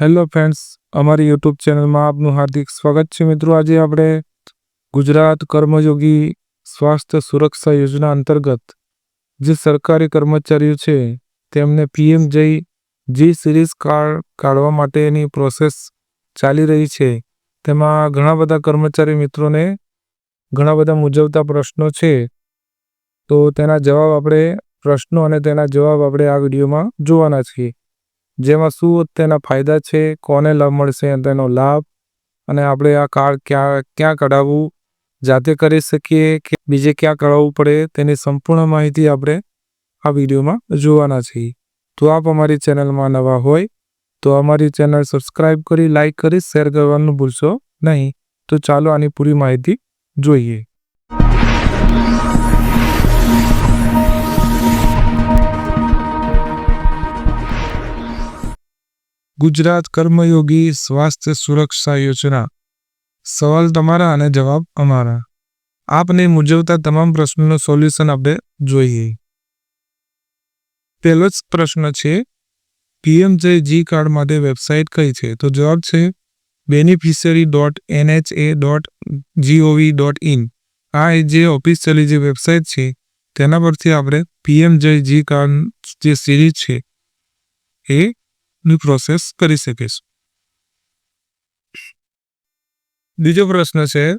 Hello friends, અમારી YouTube ચેનલમાં આપનું હાર્દિક સ્વાગત છે. મિત્રો, આજે આપણે ગુજરાત કર્મયોગી સ્વાસ્થ્ય સુરક્ષા યોજના અંતર્ગત જે સરકારી કર્મચારીઓ છે, તેમને પીએમ જય, જી સિરીઝ કાર્ડ કાઢવા માટેની પ્રોસેસ ચાલી રહી છે. તેમાં ઘણા બધા કર્મચારી મિત્રોને ઘણા બધા મૂંઝવતા પ્રશ્નો છે. તો તેના જવાબ આપણે પ્રશ્નો અને તેના જવાબ આપણે આ વિડીયોમાં જોવાના છીએ. જેમાં શું તેના ફાયદા છે, કોને લાભ મળશે તેનો લાભ? અને આપણે આ કાર્ડ ક્યાં ક્યાં કઢાવવું? જાતે કરી શકીએ કે બીજે ક્યાં કઢાવવું પડે? તેની સંપૂર્ણ માહિતી આપણે આ વિડીયોમાં જોવાના છીએ. તો આપ અમારી ચેનલમાં નવા હોય, તો અમારી ચેનલ સબસ્ક્રાઇબ કરી લાઈક કરી, શેર કરવાનું ભૂલશો નહીં. તો ચાલો આની પૂરી માહિતી જોઈએ. ગુજરાત કર્મયોગી સ્વાસ્થ્ય સુરક્ષા યોજના. સવાલ તમારા અને જવાબ અમારા. આપને મુજવતા તમામ પ્રશ્નોનું સોલ્યુશન આપણે જોઈએ. પહેલો જ પ્રશ્ન છે પીએમજે જી કાર્ડ માટે વેબસાઇટ કઈ છે? તો જવાબ છે beneficiary dot NHA dot GOV dot in આ જે ઓફિશિયલી જે વેબસાઇટ છે, તેના પરથી આપણે પીએમજે જી કાર્ડ જે સિરીઝ છે, એ ની પ્રોસેસ કરી શકીશ. બીજો પ્રશ્ન છે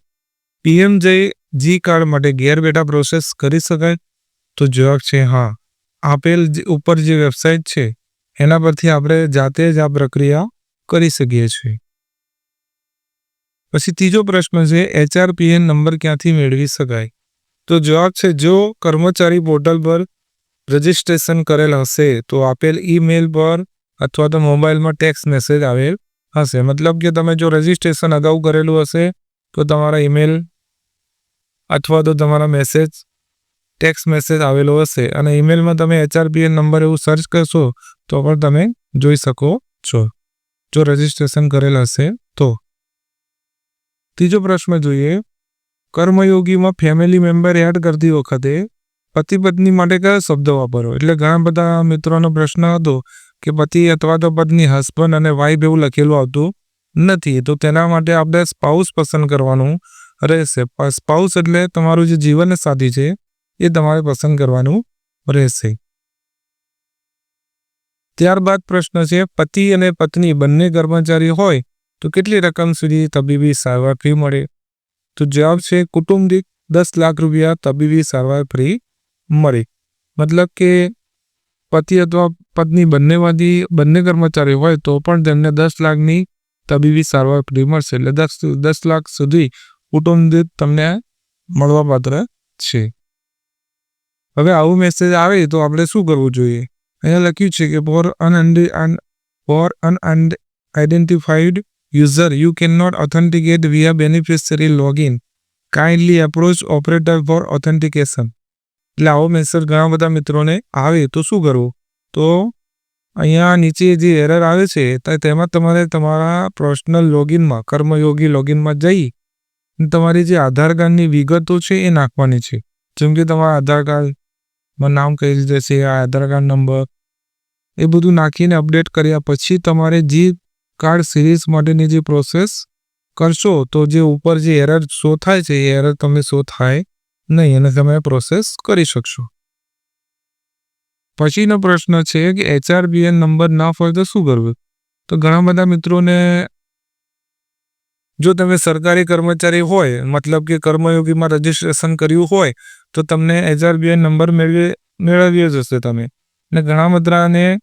પીએમજે જી કાર્ડ માટે ઘેર બેઠા પ્રોસેસ કરી શકાય? તો જવાબ છે હા. આપેલ ઉપર જે વેબસાઇટ છે, એના પરથી આપણે જાતે જ આ પ્રક્રિયા કરી શકીએ છીએ. પછી ત્રીજો પ્રશ્ન છે એચઆરપીએન નંબર ક્યાંથી મેળવી શકાય? તો જવાબ છે, જો કર્મચારી પોર્ટલ પર રજિસ્ટ્રેશન કરેલ હશે, તો આપેલ ઈમેલ પર અથવા તો મોબાઈલમાં ટેક્સ મેસેજ આવેલ હશે. મતલબ કે તમે જો રજિસ્ટ્રેશન અગાઉ કરેલું હશે, તો તમારા ઈમેલ અથવા તો તમારા મેસેજ ટેક્સ્ટ મેસેજ આવેલો હશે. અને ઈમેલમાં તમે એચઆરપીએન નંબર એવું સર્ચ કરશો, તો પણ તમે જોઈ શકો છો. જો રજિસ્ટ્રેશન કરેલ હશે, તો. ત્રીજો પ્રશ્ન જોઈએ. કર્મયોગીમાં ફેમિલી મેમ્બર એડ કરતી વખતે પતિ પત્ની માટે કયો શબ્દ વાપરો? એટલે ઘણા બધા મિત્રોનો પ્રશ્ન હતો. કે પતિ અથવા તો પત્ની હસબન્ડ અને વાઇફ એવું લખેલું આવતું નથી. તો તેના માટે આપણે સ્પાઉસ પસંદ કરવાનું રહેશે. સ્પાઉસ એટલે તમારું જે જીવન સાથી છે, એ તમારે પસંદ કરવાનું રહેશે. ત્યારબાદ પ્રશ્ન છે, પતિ અને પત્ની બંને કર્મચારી હોય તો કેટલી રકમ સુધી તબીબી સારવાર ફી મળે? તો જવાબ છે કુટુંબ દીઠ દસ લાખ રૂપિયા તબીબી સારવાર ફ્રી મળે. મતલબ કે પતિ અથવા પત્ની બંનેમાંથી બંને કર્મચારી હોય તો પણ તેમને દસ લાખની તબીબી સારવાર ફ્રી મળશે. એટલે દસ દસ લાખ સુધી કુટુંબ તમને મળવાપાત્ર છે. હવે આવું મેસેજ આવે તો આપણે શું કરવું જોઈએ? અહીંયા લખ્યું છે કે for un for unidentified user you can not authenticate via beneficiary login kindly approach operator for authentication એટલે આવો મેસેજ ઘણા બધા મિત્રોને આવે, તો શું કરવું? તો અહીંયા નીચે જે એરર આવે છે તેમાં તમારે તમારા પર્સનલ લોગિનમાં કર્મયોગી લોગિનમાં જઈ તમારી જે આધાર કાર્ડની વિગતો છે એ નાખવાની છે. જેમ કે તમારા આધાર કાર્ડમાં નામ કઈ રીતે છે, આ આધાર કાર્ડ નંબર એ બધું નાખીને અપડેટ કર્યા પછી તમારે જે કાર્ડ સિરીઝ માટેની જે પ્રોસેસ કરશો, તો જે ઉપર જે એરર શો થાય છે, એ એરર તમને શો થાય નહીં અને તમે પ્રોસેસ કરી શકશો. પછીનો પ્રશ્ન છે કે એચઆરબીએન નંબર ના હોય તો શું કરવું? તો ઘણા બધા મિત્રોને જો તમે સરકારી કર્મચારી હોય, મતલબ કે કર્મયોગીમાં રજીસ્ટ્રેશન કર્યું હોય, તો તમને એચઆરબીએન નંબર મેળવી મેળવ્યો જ હશે તમે. ને ઘણા બધાને,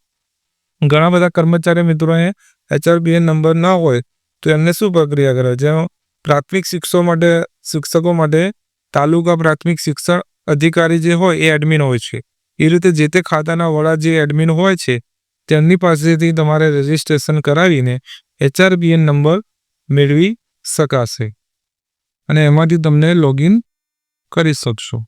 ઘણા બધા કર્મચારી મિત્રોને એચઆરબીએન નંબર ના હોય, તો એમને શું પ્રક્રિયા કરે? છે પ્રાથમિક શિક્ષકો માટે શિક્ષકો માટે તાલુકા પ્રાથમિક શિક્ષણ અધિકારી જે હોય એ એડમિન હોય છે. એ રીતે જે તે ખાતાના વડા જે એડમિન હોય છે, તેમની પાસેથી તમારે રજિસ્ટ્રેશન કરાવીને એચઆરબીએન નંબર મેળવી શકાશે. અને એમાંથી તમને લોગિન કરી શકશો.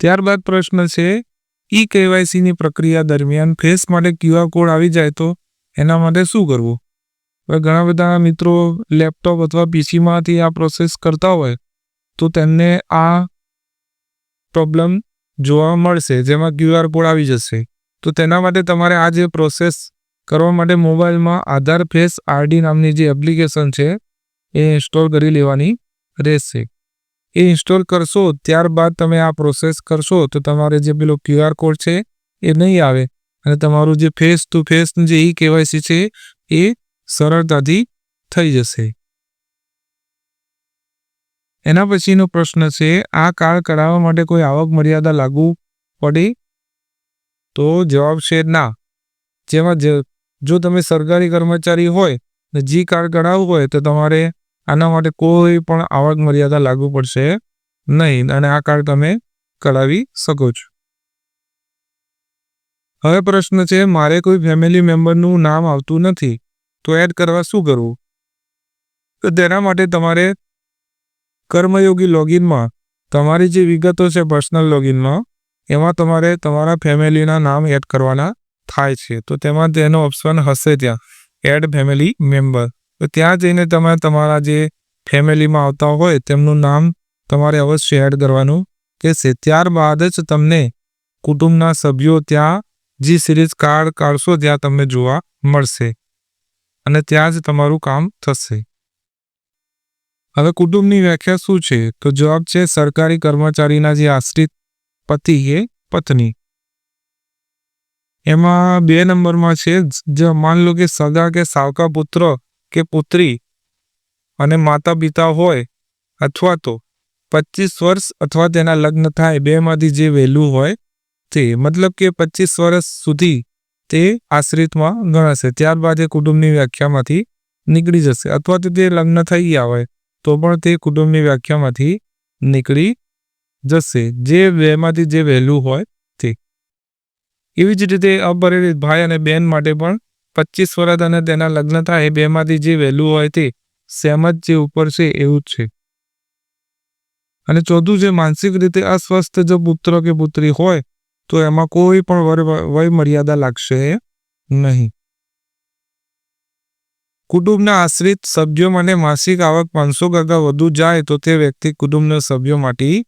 ત્યારબાદ પ્રશ્ન છે, ઈ કેવાયસીની પ્રક્રિયા દરમિયાન ફેસ માટે ક્યુઆર કોડ આવી જાય તો એના માટે શું કરવું? હવે ઘણા બધા મિત્રો લેપટોપ અથવા પીસીમાંથી આ પ્રોસેસ કરતા હોય તો તેમને આ પ્રોબ્લેમ જોવા મળશે, જેમાં ક્યુઆર કોડ આવી જશે. તો તેના માટે તમારે આ જે પ્રોસેસ કરવા માટે મોબાઈલમાં આધાર ફેસ આરડી નામની જે એપ્લિકેશન છે, એ ઇન્સ્ટોલ કરી લેવાની રહેશે. એ ઇન્સ્ટોલ કરશો, ત્યારબાદ તમે આ પ્રોસેસ કરશો, તો તમારે જે પેલો ક્યુઆર કોડ છે, એ નહીં આવે. અને તમારું જે ફેસ ટુ ફેસનું જે ઈ કેવાયસી છે, એ સરળતાથી થઈ જશે. એના પછીનો પ્રશ્ન છે, આ કાર્ડ કરાવવા માટે કોઈ આવક મર્યાદા લાગુ પડે? તો જવાબ છે ના. જેમાં જો તમે સરકારી કર્મચારી હોય ને જી કાર્ડ કરાવવું હોય તો તમારે આના માટે કોઈ પણ આવક મર્યાદા લાગુ પડશે નહીં અને આ કાર્ડ તમે કરાવી શકો છો. હવે પ્રશ્ન છે, મારે કોઈ ફેમિલી મેમ્બરનું નામ આવતું નથી, તો એડ કરવા શું કરવું? તો તેના માટે તમારે કર્મયોગી લોગિનમાં તમારી જે વિગતો છે પર્સનલ લોગિનમાં એમાં તમારે તમારા ફેમિલીના નામ એડ કરવાના થાય છે. તો તેમાં તેનો ઓપ્શન હશે ત્યાં એડ ફેમિલી મેમ્બર તો ત્યાં જઈને તમે તમારા જે ફેમિલીમાં આવતા હોય, તેમનું નામ તમારે અવશ્ય એડ કરવાનું કહેશે ત્યારબાદ જ તમને કુટુંબના સભ્યો ત્યાં જી સિરીઝ કાર્ડ કાઢશો, ત્યાં તમને જોવા મળશે. અને ત્યાં જ તમારું કામ થશે. હવે કુટુંબની વ્યાખ્યા શું છે? તો જવાબ છે, સરકારી કર્મચારીના જે આશ્રિત પતિ એ પત્ની. એમાં બે નંબરમાં છે, જ માન લો કે સગા કે સાવકા પુત્ર કે પુત્રી અને માતા પિતા હોય અથવા તો પચીસ વર્ષ અથવા તેના લગ્ન થાય, બેમાંથી જે વહેલું હોય તે. મતલબ કે પચીસ વર્ષ સુધી તે આશ્રિતમાં ગણાશે. ત્યારબાદ એ કુટુંબની વ્યાખ્યામાંથી નીકળી જશે. અથવા તો તે લગ્ન થઈ ગયા હોય. તો પણ તે કુટુંબની વ્યાખ્યામાંથી નીકળી જશે. જે બેમાંથી જે વહેલું હોય તે. એવી જ રીતે અપરિણિત ભાઈ અને બહેન માટે પણ પચીસ વર્ષ અને તેના લગ્ન થાય એ બેમાંથી જે વહેલું હોય તે સહેમત જે ઉપર છે એવું જ છે. અને ચોથું જે માનસિક રીતે અસ્વસ્થ જો પુત્ર કે પુત્રી હોય તો એમાં કોઈ પણ વય મર્યાદા લાગશે નહીં. કુટુંબના આશ્રિત સભ્યો માટે માસિક આવક પાંચસો કરતાં વધુ જાય તો તે વ્યક્તિ કુટુંબના સભ્યો માટે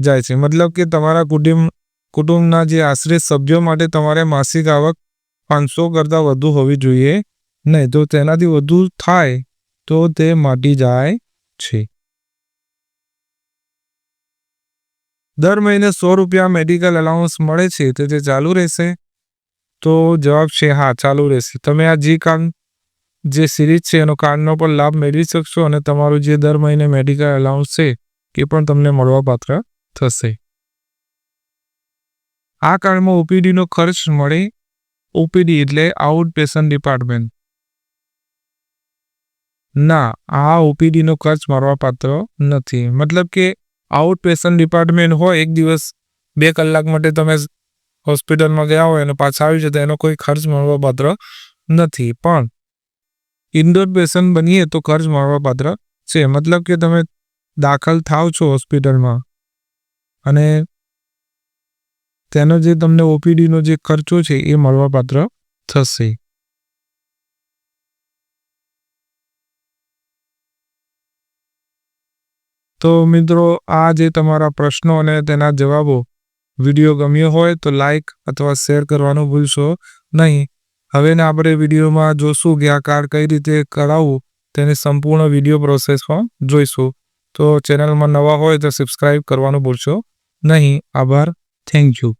જાય છે. મતલબ કે તમારા કુટુંબ, કુટુંબના જે આશ્રિત સભ્યો માટે તમારે માસિક આવક પાંચસો કરતાં વધુ હોવી જોઈએ નહીં. તો તેનાથી વધુ થાય તો તે માટી જાય છે. દર મહિને સો રૂપિયા મેડિકલ અલાઉન્સ મળે છે. તો તે ચાલુ રહેશે? તો જવાબ છે, હા, ચાલુ રહેશે. તમે આ જી કાર્ડ જે સિરીઝ છે, એનો કાર્ડનો પણ લાભ મેળવી શકશો અને તમારું જે દર મહિને મેડિકલ અલાઉન્સ છે, એ પણ તમને મળવાપાત્ર થશે. આ કાર્ડમાં ઓપીડીનો ખર્ચ મળે, ઓપીડી એટલે આઉટ પેશન્ટ ડિપાર્ટમેન્ટ ના, આ ઓપીડીનો ખર્ચ મળવાપાત્ર નથી. મતલબ કે આઉટ પેશન્ટ ડિપાર્ટમેન્ટ હોય, એક દિવસ બે કલાક માટે તમે હોસ્પિટલમાં ગયા હોય અને પાછા આવી જતા, એનો કોઈ ખર્ચ મળવાપાત્ર નથી. પણ ઇન્ડોર પેશન્ટ બનીએ તો ખર્ચ મળવાપાત્ર છે. મતલબ કે તમે દાખલ થાવ છો હોસ્પિટલમાં અને તેનો જે તમને ઓપીડીનો જે ખર્ચો છે એ મળવાપાત્ર થશે. તો મિત્રો, આ જે તમારા પ્રશ્નો અને તેના જવાબો વીડિયો ગમ્યો હોય તો લાઈક અથવા શેર કરવાનું ભૂલશો નહીં. હવેને આપણે વિડીયોમાં જોશું કે આ કાર્ડ કઈ રીતે કરાવવું, તેની સંપૂર્ણ વીડિયો પ્રોસેસમાં જોઈશું. તો ચેનલમાં નવા હોય તો સબસ્ક્રાઈબ કરવાનું ભૂલશો નહીં. આભાર. Thank you.